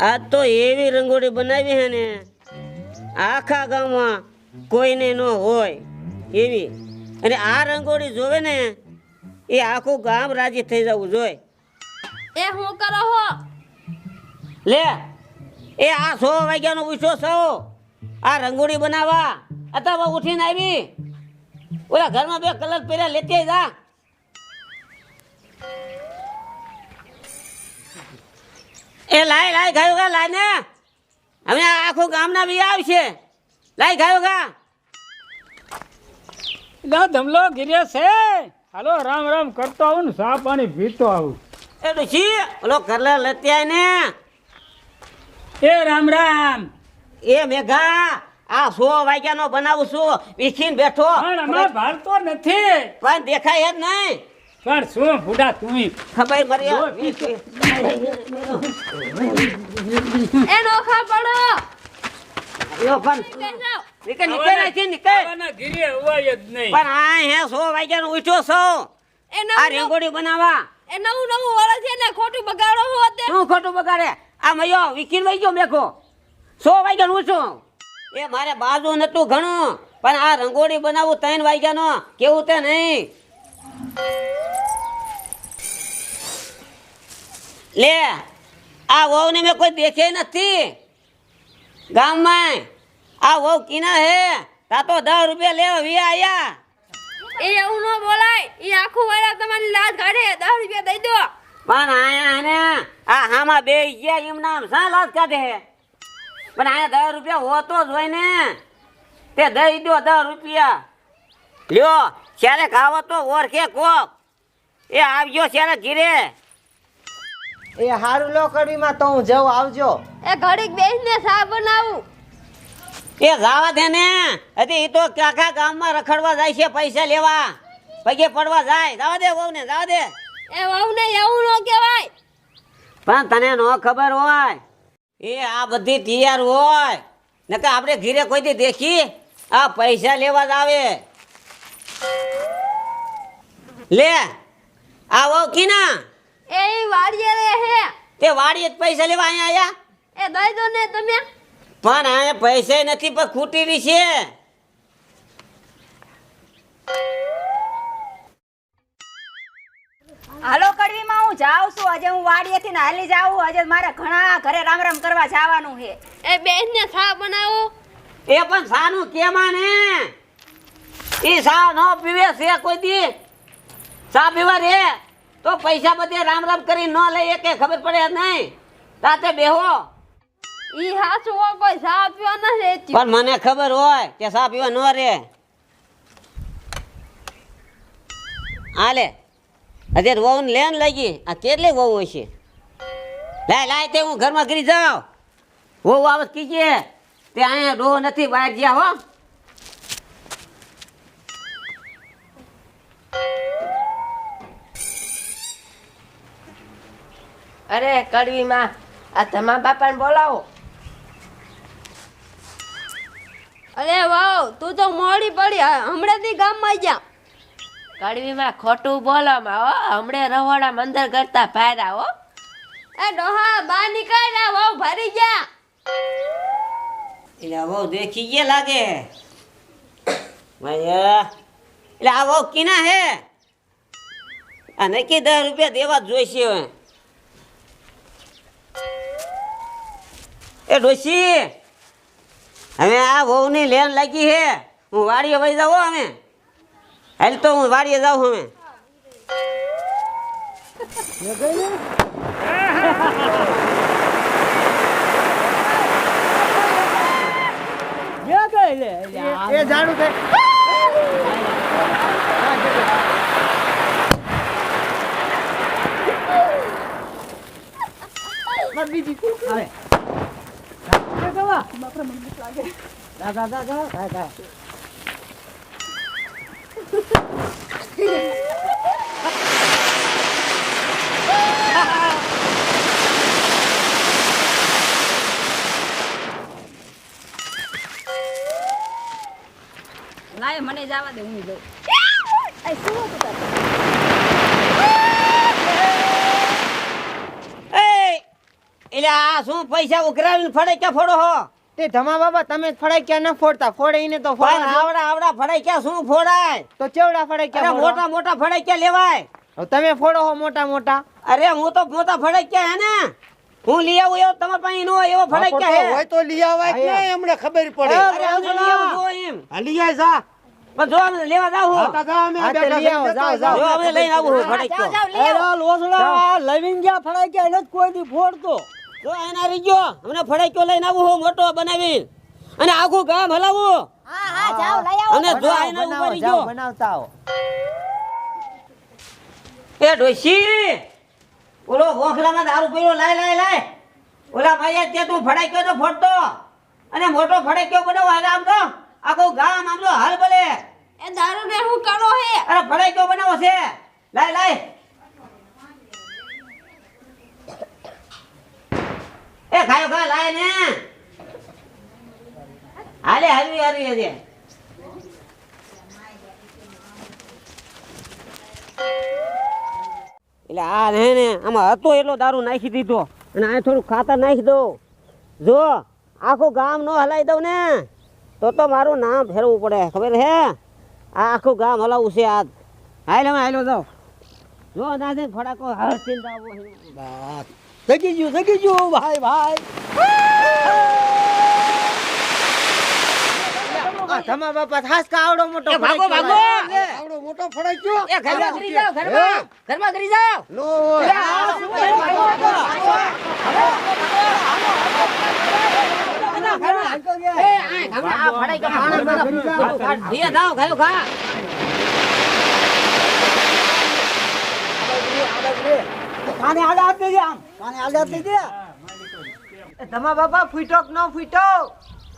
આજ તો એવી રંગોળી બનાવી હે ને આખા ગામમાં કોઈને ન હોય એવી. અને આ રંગોળી જોવે ને એ આખું ગામ રાજી થઈ જવું જોઈએ એ હું કરો હો? લે એ આ સો વાગ્યાનો પૂછો છો. આ રંગોળી બનાવવા. અત્યારે ઉઠીને આવી. ઓલા ઘરમાં બે કલર પહેર્યા લેતી જા. એ લાય લાય ગાયો ગા લાય ને હવે આખું ગામના બી આવશે. લાય ગાયો ગા. ના ધમલો ગિરે છે. હાલો રામ રામ કરતો આવું ને સા પાણી પીતો આવું. એ ડોશી ઓલો કરલા લેતી ને એ રામ રામ. એ મેઘા આ સો વાગ્યાનો બનાવું છું. વિખીન બેઠો. પણ અમાર ભારતો નથી. પણ દેખાય જ નહીં. પણ શું બુડા તું ખબર મરી એ નોખા પડો યો પણ. નીકળ નીકળ અહીંથી નીકળ. ના ગીરી હોય જ નહીં. પણ આ હે સો વાગ્યાનો ઉઠ્યો છો. એ આ રેંગોડી બનાવા. બનાવવા એ નવું નવું વળે છે ને ખોટું બગાડો હો તે શું ખોટું બગાડે? આ મયો વિકીન વઈ ગયો મેખો સો વાગ્યાનું ઉઠ્યો એ મારે બાજુ નતું ઘણું પણ આ રંગોળી બનાવું ત્રણ વાગ્યાનો કેવું તે નહીં. લે આ વહુને મેં કોઈ દેખે નથી. ગામમાં આ વહુ કીના હે તા તો દસ રૂપિયા લેવા વી આયા. એ એવું ન બોલાય એ આખું વાળા તમારી લાજ કાઢે દસ રૂપિયા દઈ દો. પણ આયા ને આ હામાં બે ગયા એમ નામ શા લાજ કાઢે હે? પણ આયા દસ રૂપિયા હોતો જ હોય ને તે દઈ દો દસ રૂપિયા. લ્યો ક્યારેક આવો તો ઓળખે કોક. એ આવજો ક્યારેક ઘીરે. એ હારું લો કડીમાં તો હું જઉં આવજો. એ ઘડીક બેસીને ચા બનાવું? એ જાવા દે ને. હજી એ તો આખા ગામમાં રખડવા જાય છે પૈસા લેવા. પગે પડવા જાય. જવા દે વહુ ને જવા દે. એ વહુ ને એવું ન કહેવાય. પણ તને ન ખબર હોય એ આ બધી તૈયાર હોય. નકર આપણે ઘીરે કોઈ દી દેખી આ પૈસા લેવા જ આવે. લે આવો કીના? એ વાડીએ રે હે. તે વાડીએ પૈસા લેવા અહીંયા આયા? એ દઈ દો ને તમે. પણ અહીંયા પૈસા નથી પણ ખૂટી છે. હાલો કડવીમાં હું જાઉં છું. આજે હું વાડીએથી ને હાલી જાઉં. આજે મારે ઘણા ઘરે રામ રામ કરવા જવાનું છે. એ બેસીને સા બનાવો. એ પણ સાનું કેમાં ને? એ સા ન પીવે છે કોઈ દી. સા પીવા રે. તો પૈસા બધે રામ રામ કરી ન લઈએ કે ખબર પડે નહીં. રાતે બેહો. ઈ હો કોઈ ચા પીવા ન રે પણ મને ખબર હોય કે સા પીવા ન રે હાલે અત્યારે વહુ લેન લાગી. આ કેટલી વહુ હશે? લાય લાય તે હું ઘરમાં કરી જાઉં. વહુ આવત કીજે. તે અહીંયા રો નથી બહાર ગયા હો. અરે કડવીમાં. આ તમારા બાપાને બોલાવો. અરે વાવ તું તો મોડી પડી. હ- હમણાંથી ગામમાં ગયા કડવીમાં ખોટું બોલોમાં હો. હમણે રવાડા અંદર કરતા ફાયદા હો. એ ડોહા બહાર નીકળ ને વાવ ભરી ગયા એટલે આ દેખી ગયા લાગે. ભાઈ એટલે આ વહુ કીના હે? આ નક્કી દસ રૂપિયા દેવા જોઈશે હવે. એ ડોશી હવે આ વહુની લેન લાગી હે. હું વાડીએ વહી જાઉં હો અમે હાલ તો હું વાડીએ જાઉં હવે. એ જાણું કે લાય મને જવા દે હું જઉં. એ એટલે આ આ શું પૈસા ઉઘરાવીને ફળે કે ફળો હો? તે ધમા બાબા તમે ફળાઈ ક્યાં ના ફોડતા? ફોડાઈને તો પણ ફોડા આવડા આવડા ફડાક્યા શું ફોડાય? તો ચેવડા ફળાઈ ક્યાં મોટા મોટા મોટા ફડાક્યા લેવાય? તમે ફોડો હો મોટા મોટા. અરે હું તો મોટા ફડાક્યા હે ને? હું લઈ આવું એવો તમારે પાસે નો હોય એવો ફડાક્યા હે? હોય તો લઈ આવાય કે નહીં એમને ખબર પડે. અરે હું લઈ આવું એમ. લઈ જાય જા. પણ જો અમે લેવા જાવ હું. તા જા અમે તે બેઠા લઈ આવો, બેઠા જાઓ, જાઓ. જો અમે લઈને આવું ફળાઈ ક્યાં. જાઓ, લઈ આવો. લવિંગ ગયા ફળાઈ ક્યાં એને કોઈ દી ફોડતો. જો એના રીજો અમને ફડાક્યો લઈને આવું હું મોટો બનાવી અને આખું ગામ હલાવું. હા હા જાઓ લઈ આવો. અને જો બનાવો, ઉપર રીજો. બનાવતા આવો. એ ડોશી ઓલો ગોખલામાં દારૂ પીરો લાય લાય લાય. ઓલા ભાઈ તે તું ફડાક્યો તો ફોડતો. અને મોટો ફડાક્યો બનાવો હાલ આમ તો. આખું ગામ આમ તો હાલ ભલે એ દારૂ ને હું કરો હે? અરે ફડાક્યો બનાવો છે. લાય લાય. ખાયો ખા લાય ને. હાલે હરવી હરવી હજી. એટલે આ હે ને, આમાં હતો એટલો દારૂ નાખી દીધો. અને આ થોડું ખાતર નાખી દઉં. જો, આખું ગામ નો હલાવી દઉં ને, તો તો મારું નામ ફેરવું પડે, ખબર હે? આ આખું ગામ હલાવવું છે આજ. હાલો હાલો જાઓ. જો દાદા ફડાકો હર ચિંતા જગી ગયું જગી ગયું ભાઈ ભાઈ આ ધમા બાપા થાસ કા આવડો મોટો ભાગો ભાગો. આવડો મોટો ફડાઈ ગયો? એ ઘરમાં કરી જાઓ ઘરમાં. ઘરમાં કરી જાઓ. નો હોય ધીરે જાઓ. ખાયો ખા કાને આડે હાથ દેજે આમ કાને આડે હાથ દેજે એ તમા બાપા ફૂટો ન ફૂટો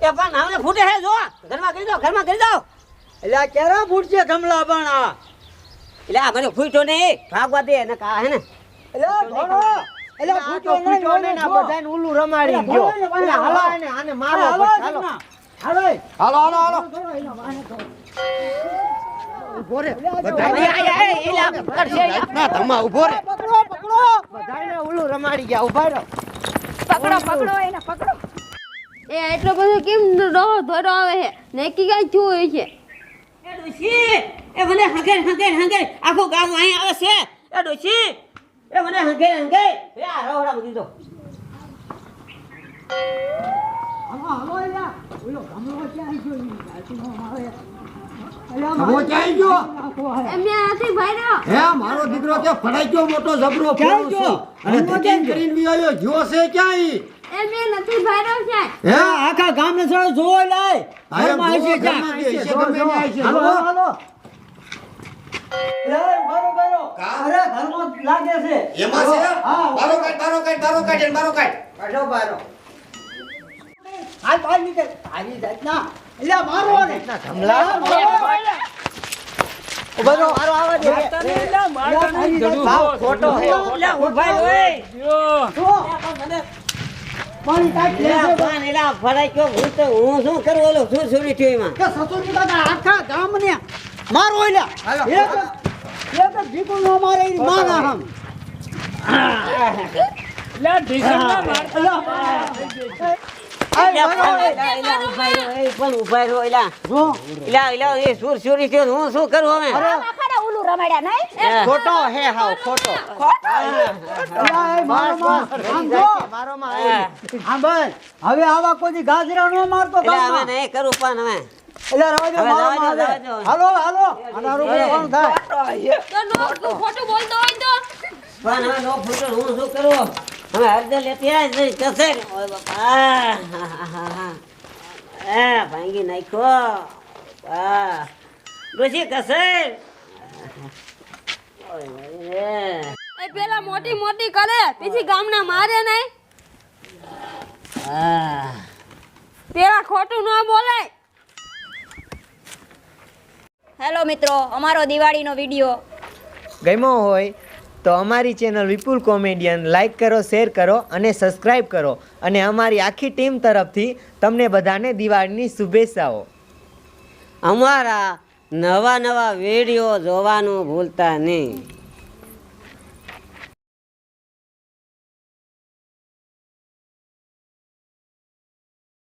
એ પણ હવે ફૂટે હે જો ઘરમાં કરી દો ઘરમાં કરી દો એટલે આ કેરા ફૂટશે ધમલા પણ આ એટલે આ મને ફૂટો નહીં ભાગવા દે ને કા હે ને એટલે ઘોડો એટલે ફૂટો ફૂટો ને આ. બધાને ઉલ્લું રમાડી ગયો એટલે હાલો. એને, આને મારો હાલો, હાલો હાલો, હાલો. હાલો હાલો આયા એ ઊભો કરશે ના તમા ઊભો રે પકડો પકડો બધાને ઓલું રમાડી ગયા ઊભા રહો. પકડો પકડો એને પકડો. એ એટલો બધો કેમ ડોહો ધોરો આવે ને નક્કી કઈ થયું હોય છે? એ ડોશી એ મને હંગેર હંગેર હંગેર. આખું ગામ અહીં આવે છે. એ ડોશી એ મને હંગેર હંગેર. એ આ રવડા મૂકી દો હાલો હાલો એલા ઓલો ગમલો ક્યાં ગયો ઈ ગાયતુંનો મારે એલા ધમો ક્યાં ગયો એમને નથી ભાઈ હે મારો દીકરો કે ફડાઈ ગયો મોટો જબરો ક્યાં ગયો? અને ગયો? કરીને બી આવ્યો ગયો છે ક્યાં એમને નથી ભાઈ છે. હે? આખા ગામને સળો જોવો લાય. ઘરમાં જોવો, હશે ક્યાં? જોવો, ગમે જોવો. હાલો હાલો લાગે છે. એમાં છે? બારો કાઢ બારો કાઢ બારો કાઢ બારો કાઢ. કાઢો બારો હાલ બહાર નીકળ. તારી જાતના. એટલે મારો ને ધમલા. ઊભા મારો આવા દે ભાવ ખોટો હે એટલે ઊભા રહો. એ. પાણી કાઢ લે એલા પણ ફરાઈ ગયો. હું તો હું શું કરું ઓલો? શું સુરી થયું એમાં? કે સસુરી દાદા આખા ગામને મારો એલા એક નો મારે ઈ માના હમ. ઊભા રહો એ પણ ઊભા રહો એલા એલા એલા એ સુર સુરી થયો હું શું કરું હવે? રમાડ્યા નહીં? ખોટો હે ખોટો. મારો માં. આવે. હવે કોઈ ગાજરા નો મારતો હવે નહીં કરું પણ હવે. એટલે રવા મારો રવા દો, માં આવે. રવા દો. હાલો હાલો આના કોણ થાય? તો ડોહો ખોટું બોલતો હોય તો. પણ હવે નો ફૂટો હું શું કરું? હવે હરદર લેતી ઓય બાપા. હા, ભાંગી નાખ્યો. કસે. એ. પેલા મોટી મોટી કરે પછી ગામના મારે નહીં. પેલા ખોટું ન બોલાય હેલો મિત્રો અમારો દિવાળીનો વીડિયો ગમ્યો હોય તો અમારી ચેનલ વિપુલ કોમેડિયન લાઈક કરો શેર કરો અને સબસ્ક્રાઈબ કરો. અને અમારી આખી ટીમ તરફથી તમને બધાને દિવાળીની શુભેચ્છાઓ. અમારા નવા નવા વીડિયો જોવાનું ભૂલતા નહીં.